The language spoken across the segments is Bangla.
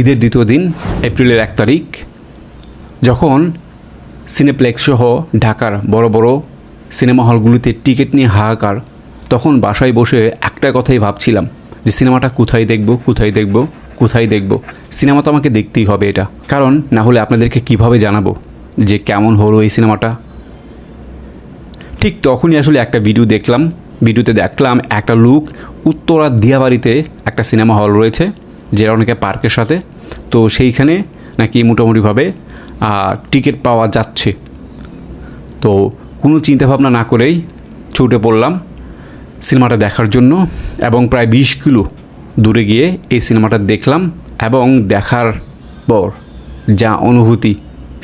ঈদের দ্বিতীয় দিন, এপ্রিলের এক তারিখ, যখন সিনেপ্লেক্স সহ ঢাকার বড় বড় সিনেমা হলগুলিতে টিকিট নিয়ে হাহাকার, তখন বাসায় বসে একটা কথাই ভাবছিলাম যে সিনেমাটা কোথায় দেখব কোথায় দেখব কোথায় দেখব। সিনেমা তো আমাকে দেখতেই হবে এটা। কারণ না হলে আপনাদেরকে কীভাবে জানাব যে কেমন হলো এই সিনেমাটা? ঠিক তখনই আসলে একটা ভিডিও দেখলাম। ভিডিওতে দেখলাম একটা লুক উত্তরা দিয়াবাড়িতে একটা সিনেমা হল রয়েছে। অনেকে পার্কের সাথে। তো সেইখানে নাকি মোটামুটিভাবে টিকিট পাওয়া যাচ্ছে। তো কোনো চিন্তাভাবনা না করেই ছুটে পড়লাম সিনেমাটা দেখার জন্য এবং প্রায় বিশ কিলো দূরে গিয়ে এই সিনেমাটা দেখলাম এবং দেখার পর যা অনুভূতি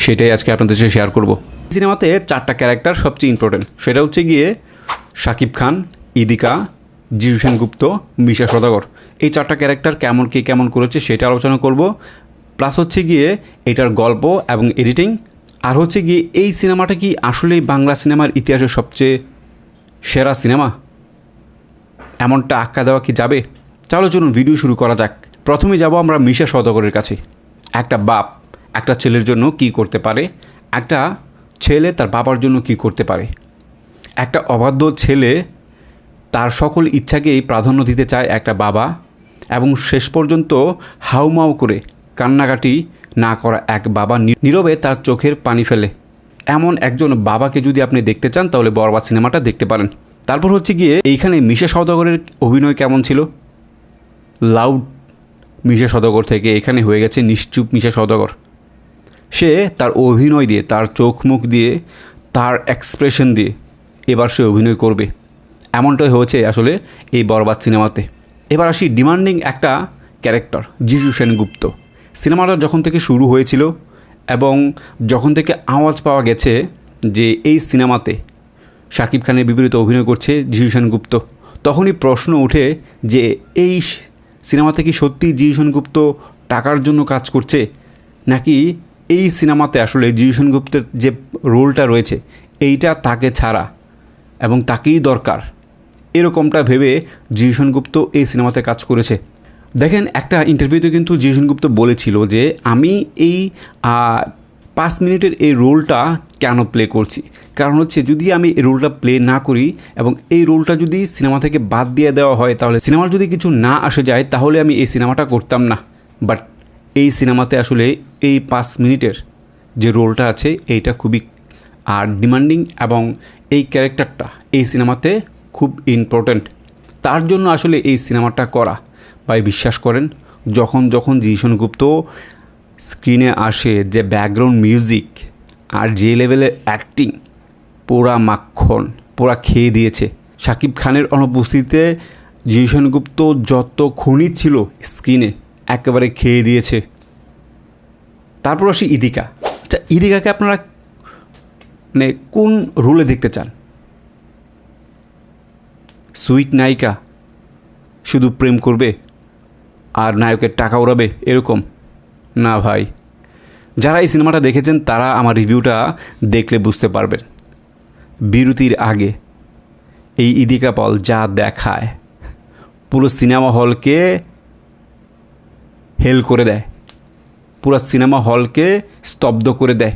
সেটাই আজকে আপনাদের সাথে শেয়ার করব। সিনেমাতে চারটা ক্যারেক্টার সবচেয়ে ইম্পর্টেন্ট সেটা হচ্ছে গিয়ে শাকিব খান, ইদিকা জিজু সেনগুপ্ত, মিশা সদাগর। এই চারটা ক্যারেক্টার কেমন, কে কেমন করেছে সেটা আলোচনা করব। প্লাস হচ্ছে গিয়ে এটার গল্প এবং এডিটিং আর হচ্ছে গিয়ে এই সিনেমাটা কি আসলেই বাংলা সিনেমার ইতিহাসের সবচেয়ে সেরা সিনেমা এমনটা আক্কা দেওয়া কি যাবে? চলো চলুন ভিডিও শুরু করা যাক। প্রথমে যাব আমরা মিশা সদাগরের কাছে। একটা বাপ, একটা ছেলের জন্য কি করতে পারে? একটা ছেলে তার বাবার জন্য কি করতে পারে? একটা অবাধ্য ছেলে তার সকল ইচ্ছাকেই প্রাধান্য দিতে চায় একটা বাবা এবং শেষ পর্যন্ত হাউমাউ করে কান্নাকাটি না করা এক বাবা নীরবে তার চোখের পানি ফেলে। এমন একজন বাবাকে যদি আপনি দেখতে চান, তাহলে বরবাদ সিনেমাটা দেখতে পারেন। তারপর হচ্ছে গিয়ে এইখানে মিশা সওদাগরের অভিনয় কেমন ছিল? লাউড মিশা সদাগর থেকে এখানে হয়ে গেছে নিশ্চুপ মিশা সদাগর সে তার অভিনয় দিয়ে, তার চোখ মুখ দিয়ে, তার এক্সপ্রেশন দিয়ে এবার সে অভিনয় করবে। এমনটাই হয়েছে আসলে এই বরবাদ সিনেমাতে। এবার আসি ডিমান্ডিং একটা ক্যারেক্টার, জিজু সেনগুপ্ত। সিনেমাটা যখন থেকে শুরু হয়েছিল এবং যখন থেকে আওয়াজ পাওয়া গেছে যে এই সিনেমাতে শাকিব খানের বিপরীতে অভিনয় করছে জিজু সেনগুপ্ত, তখনই প্রশ্ন ওঠে যে এই সিনেমাতে কি সত্যি জিজু সেনগুপ্ত টাকার জন্য কাজ করছে? নাকি এই সিনেমাতে আসলে জিজু সেনগুপ্তের যে রোলটা রয়েছে, এইটা তাকে ছাড়া এবং তাকেই দরকার এরকমটা ভেবে জিজু সেনগুপ্ত এই সিনেমাতে কাজ করেছে। দেখেন, একটা ইন্টারভিউতে কিন্তু জিজু সেনগুপ্ত বলেছিল যে, আমি এই পাঁচ মিনিটের এই রোলটা কেন প্লে করছি? কারণ হচ্ছে, যদি আমি এই রোলটা প্লে না করি এবং এই রোলটা যদি সিনেমা থেকে বাদ দিয়ে দেওয়া হয়, তাহলে সিনেমার যদি কিছু না আসে যায়, তাহলে আমি এই সিনেমাটা করতাম না। বাট এই সিনেমাতে আসলে এই পাঁচ মিনিটের যে রোলটা আছে, এইটা খুবই আর ডিমান্ডিং এবং এই ক্যারেক্টারটা এই সিনেমাতে খুব ইম্পর্ট্যান্ট তার জন্য আসলে এই সিনেমাটা করা। ভাই, বিশ্বাস করেন, যখন যখন জিশন গুপ্ত স্ক্রিনে আসে যে ব্যাকগ্রাউন্ড মিউজিক আর যে লেভেলের অ্যাক্টিং পুরা মাখন, পুরা খেয়ে দিয়েছে। শাকিব খানের অনুপস্থিতিতে জিশন গুপ্ত যত খুনি ছিল স্ক্রিনে একেবারে খেয়ে দিয়েছে। তারপর আসি ইদিকা। আচ্ছা ইদিকাকে আপনারা মানে কোন রোলে দেখতে চান? সুইট নায়িকা। শুধু প্রেম করবে আর নায়কের টাকা উড়াবে এরকম? না ভাই। যারা এই সিনেমাটা দেখেছেন, তারা আমার রিভিউটা দেখলে বুঝতে পারবেন। বিরতির আগে এই ইদিকা পল যা দেখায়, পুরো সিনেমা হলকে হেল করে দেয়। পুরো সিনেমা হলকে স্তব্ধ করে দেয়।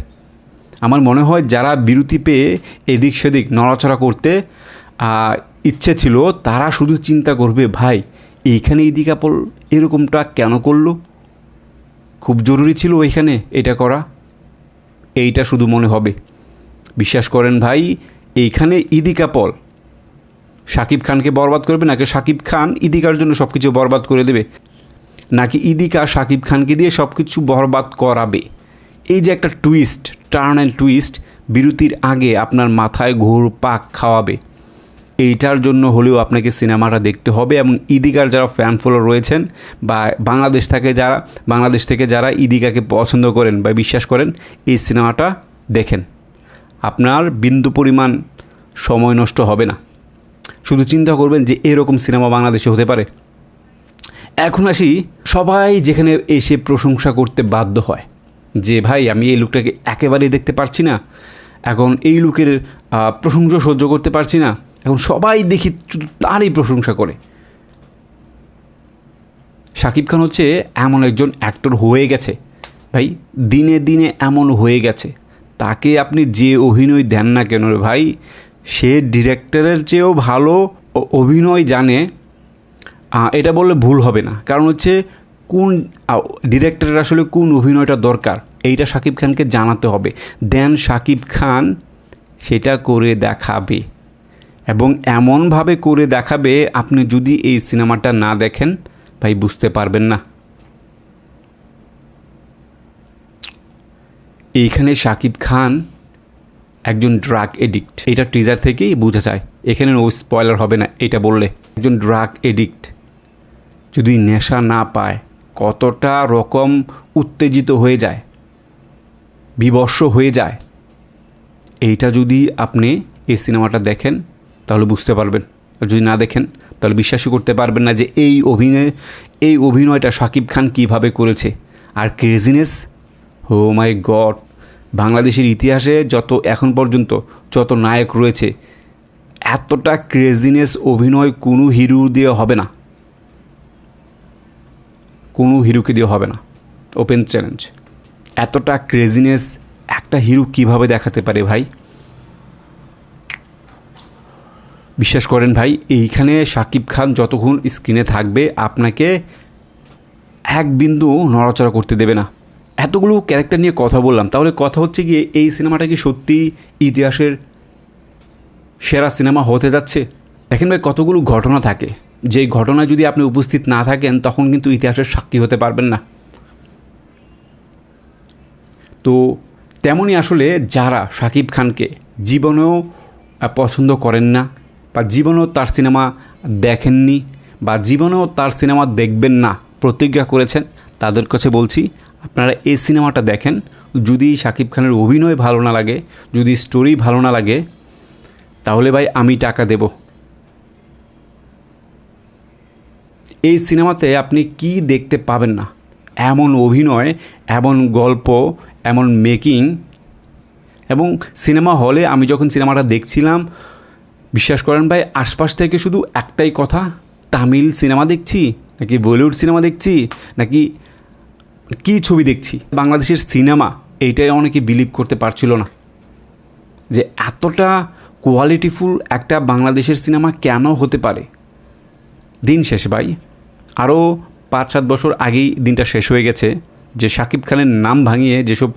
আমার মনে হয় যারা বিরতি পেয়ে এদিক সেদিক নড়াচড়া করতে ইচ্ছে ছিল, তারা শুধু চিন্তা করবে, ভাই, এইখানে ইদিক আপল এরকমটা কেন করল? খুব জরুরি ছিল ওইখানে এটা করা। এইটা শুধু মনে হবে। বিশ্বাস করেন ভাই, এইখানে ইদিকা পল শাকিব খানকে বরবাদ করবে নাকি শাকিব খান ইদিকার জন্য সব কিছু বরবাদ করে দেবে? নাকি ইদিকা শাকিব খানকে দিয়ে সব কিছু বরবাদ করাবে? এই যে একটা টুইস্ট টার্ন অ্যান্ড টুইস্ট বিরতির আগে আপনার মাথায় ঘোর পাক খাওয়াবে। এইটার জন্য হলেও আপনাকে সিনেমাটা দেখতে হবে এবং ইদিকার যারা ফ্যান ফলো রয়েছেন বা বাংলাদেশ থেকে যারা, বাংলাদেশ থেকে যারা ইদিকাকে পছন্দ করেন বা বিশ্বাস করেন, এই সিনেমাটা দেখেন। আপনার বিন্দু পরিমাণ সময় নষ্ট হবে না। শুধু চিন্তা করবেন যে এরকম সিনেমা বাংলাদেশে হতে পারে। এখন আসি সবাই যেখানে এসে প্রশংসা করতে বাধ্য হয়। যে ভাই, আমি এই লুকটাকে একেবারেই দেখতে পারছি না। এখন এই লুকের প্রশংসা সহ্য করতে পারছি না। এখন সবাই দেখি শুধু তারই প্রশংসা করে। শাকিব খান হচ্ছে এমন একজন অ্যাক্টর হয়ে গেছে। ভাই, দিনে দিনে এমন হয়ে গেছে। তাকে আপনি যে অভিনয় দেন না কেন ভাই, সে ডিরেক্টরের চেয়েও ভালো অভিনয় জানে। এটা বললে ভুল হবে না। কারণ হচ্ছে কোন ডিরেক্টরের আসলে কোন অভিনয়টা দরকার, এইটা শাকিব খানকে জানাতে হবে। দেন শাকিব খান সেটা করে দেখাবে। এবং এমনভাবে করে দেখাবে আপনি যদি এই সিনেমাটা না দেখেন, ভাই বুঝতে পারবেন না। এইখানে শাকিব খান একজন ড্রাগ এডিক্ট এটা টিজার থেকেই বোঝা যায়। এখানে ও স্পয়লার হবে না, এটা বললে। একজন ড্রাগ এডিক্ট যদি নেশা না পায়, কতটা রকম উত্তেজিত হয়ে যায় বিবর্ষ হয়ে যায়, এইটা যদি আপনি এই সিনেমাটা দেখেন তাহলে বুঝতে পারবেন। আর যদি না দেখেন, তাহলে বিশ্বাসই করতে পারবেন না যে এই অভিনয়, এই অভিনয়টা শাকিব খান কীভাবে করেছে। আর ক্রেজিনেস হো মাই গড বাংলাদেশের ইতিহাসে যত এখন পর্যন্ত যত নায়ক রয়েছে, এতটা ক্রেজিনেস অভিনয় কোনো হিরো দিয়ে হবে না। কোনো হিরোকে দিয়ে হবে না। ওপেন চ্যালেঞ্জ এতটা ক্রেজিনেস একটা হিরো কীভাবে দেখাতে পারে ভাই? বিশ্বাস করেন ভাই, এইখানে শাকিব খান যতক্ষণ স্ক্রিনে থাকবে, আপনাকে এক বিন্দু নড়াচড়া করতে দেবে না। এতগুলো ক্যারেক্টার নিয়ে কথা বললাম, তাহলে কথা হচ্ছে গিয়ে এই সিনেমাটা কি সত্যি ইতিহাসের সেরা সিনেমা হতে যাচ্ছে? দেখেন ভাই, কতগুলো ঘটনা থাকে। যে ঘটনা যদি আপনি উপস্থিত না থাকেন, তখন কিন্তু ইতিহাসের সাক্ষী হতে পারবেন না। তো তেমনই আসলে যারা শাকিব খানকে জীবনেও পছন্দ করেন না বা জীবনেও তার সিনেমা দেখেননি বা জীবনেও তার সিনেমা দেখবেন না, প্রতিজ্ঞা করেছেন, তাদের কাছে বলছি, আপনারা এই সিনেমাটা দেখেন। যদি শাকিব খানের অভিনয় ভালো না লাগে, যদি স্টোরি ভালো না লাগে, তাহলে ভাই আমি টাকা দেব। এই সিনেমাতে আপনি কি দেখতে পাবেন না? এমন অভিনয়, এমন গল্প, এমন মেকিং এবং সিনেমা হলে আমি যখন সিনেমাটা দেখছিলাম বিশ্বাস করেন ভাই, আশপাশ থেকে শুধু একটাই কথা, তামিল সিনেমা দেখছি, নাকি বলিউড সিনেমা দেখছি, নাকি কী ছবি দেখছি? বাংলাদেশের সিনেমা, এইটাই অনেকে বিলিভ করতে পারছিল না। যে এতটা কোয়ালিটিফুল একটা বাংলাদেশের সিনেমা কেন হতে পারে? দিন শেষ ভাই, আরও পাঁচ সাত বছর আগেই দিনটা শেষ হয়ে গেছে, যে শাকিব খানের নাম ভাঙিয়ে যেসব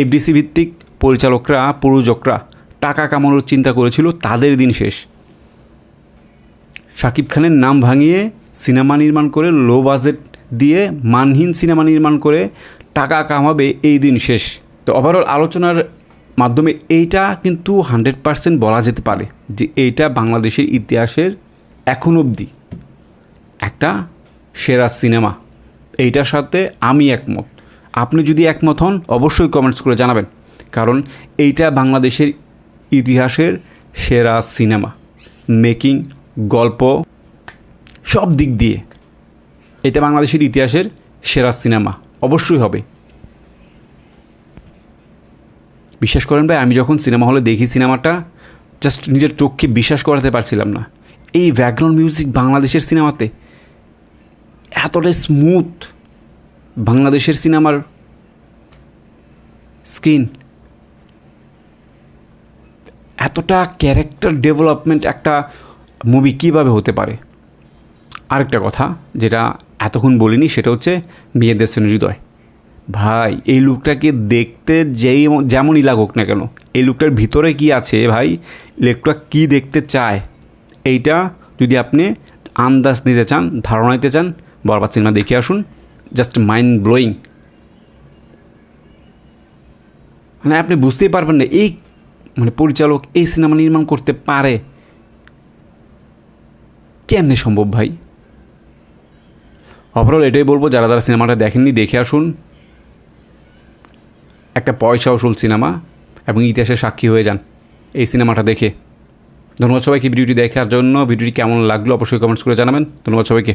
এফডিসি ভিত্তিক পরিচালকরা, প্রযোজকরা টাকা কামানোর চিন্তা করেছিল, তাদের দিন শেষ। শাকিব খানের নাম ভাঙিয়ে সিনেমা নির্মাণ করে লো বাজেট দিয়ে মানহীন সিনেমা নির্মাণ করে টাকা কামাবে, এই দিন শেষ। তো ওভারঅল আলোচনার মাধ্যমে এইটা কিন্তু হান্ড্রেড পারসেন্ট বলা যেতে পারে যে এইটা বাংলাদেশের ইতিহাসের এখন অবধি একটা সেরা সিনেমা। এইটার সাথে আমি একমত। আপনি যদি একমত হন, অবশ্যই কমেন্টস করে জানাবেন। কারণ এইটা বাংলাদেশের ইতিহাসের সেরা সিনেমা, মেকিং, গল্প, সব দিক দিয়ে এটা বাংলাদেশের ইতিহাসের সেরা সিনেমা, অবশ্যই হবে। বিশ্বাস করেন ভাই, আমি যখন সিনেমা হলে দেখি সিনেমাটা জাস্ট নিজের চোখকে বিশ্বাস করাতে পারছিলাম না। এই ব্যাকগ্রাউন্ড মিউজিক বাংলাদেশের সিনেমাতে এতটা স্মুথ বাংলাদেশের সিনেমার স্ক্রিন এতটা ক্যারেক্টার ডেভেলপমেন্ট একটা মুভি কীভাবে হতে পারে? আরেকটা কথা যেটা এতক্ষণ বলিনি, সেটা হচ্ছে মেয়েদের শ্রেণির হৃদয়। ভাই, এই লুকটাকে দেখতে যেই যেমনই লাগুক না কেন, এই লুকটার ভিতরে কি আছে ভাই? লোকটা কী দেখতে চায়? এইটা যদি আপনি আন্দাজ নিতে চান, ধারণা নিতে চান, বরবাদ সিনেমা দেখে আসুন জাস্ট মাইন্ড ব্লোয়িং মানে আপনি বুঝতেই পারবেন না, এই মানে পরিচালক এই সিনেমা নির্মাণ করতে পারে। কেমনে সম্ভব ভাই? ওভারঅল এটাই বলব, যারা যারা সিনেমাটা দেখেননি, দেখে আসুন। একটা পয়সা উসুল সিনেমা এবং ইতিহাসের সাক্ষী হয়ে যান এই সিনেমাটা দেখে। ধন্যবাদ সবাইকে ভিডিওটি দেখার জন্য। ভিডিওটি কেমন লাগল অবশ্যই কমেন্টস করে জানাবেন। ধন্যবাদ সবাইকে।